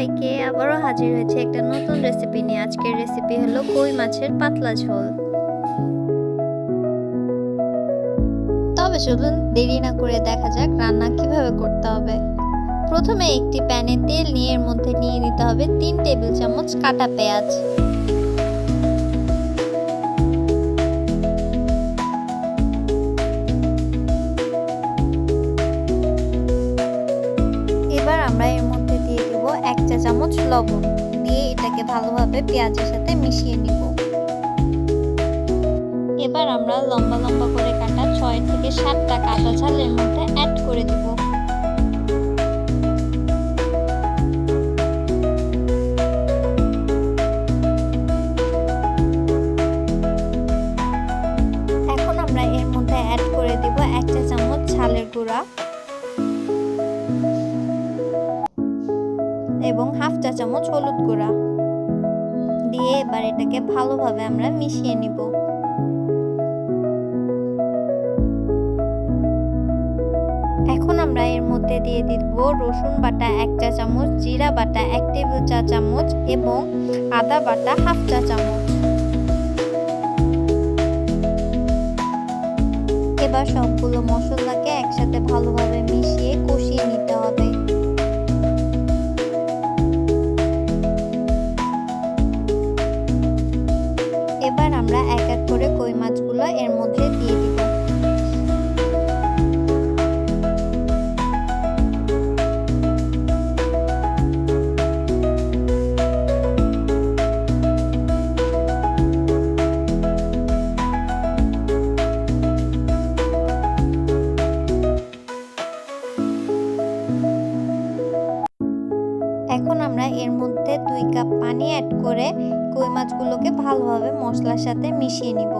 হাজির হয়েছে একটা নতুন রেসিপি নিয়ে। আজকের রেসিপি হলো কই মাছের পাতলা ঝোল। তবে চলুন দেরি না করে দেখা যাক রান্না কীভাবে করতে হবে। প্রথমে একটি প্যানে তেল নিয়ে এর মধ্যে নিয়ে নিতে হবে তিন টেবিল চামচ কাটা পেঁয়াজ। লবণ দিয়ে এটাকে ভালোভাবে পেঁয়াজের সাথে মিশিয়ে নিব। এবার আমরা লম্বা লম্বা করে কাটা ছয় থেকে সাতটা কাঁচা ঝালের মধ্যে অ্যাড করে দিব। এখন আমরা এর মধ্যে অ্যাড করে দিব এক চা চামচ ঝালের গুঁড়া। এবং হাফ চা চামচ হলুদ গুঁড়া। দিয়ে এবার এটাকে ভালোভাবে আমরা মিশিয়ে নিব। এখন আমরা এর মধ্যে দিয়ে দিব রসুন বাটা এক চা চামচ, জিরা বাটা এক টেবিল চা চামচ এবং আদা বাটা হাফ চা চামচ। এবার সবগুলো মশলাকে একসাথে ভালোভাবে মিশিয়ে এখন আমরা এর মধ্যে দুই কাপ পানি অ্যাড করে কই মাছগুলোকে ভালোভাবে মশলার সাথে মিশিয়ে নিব।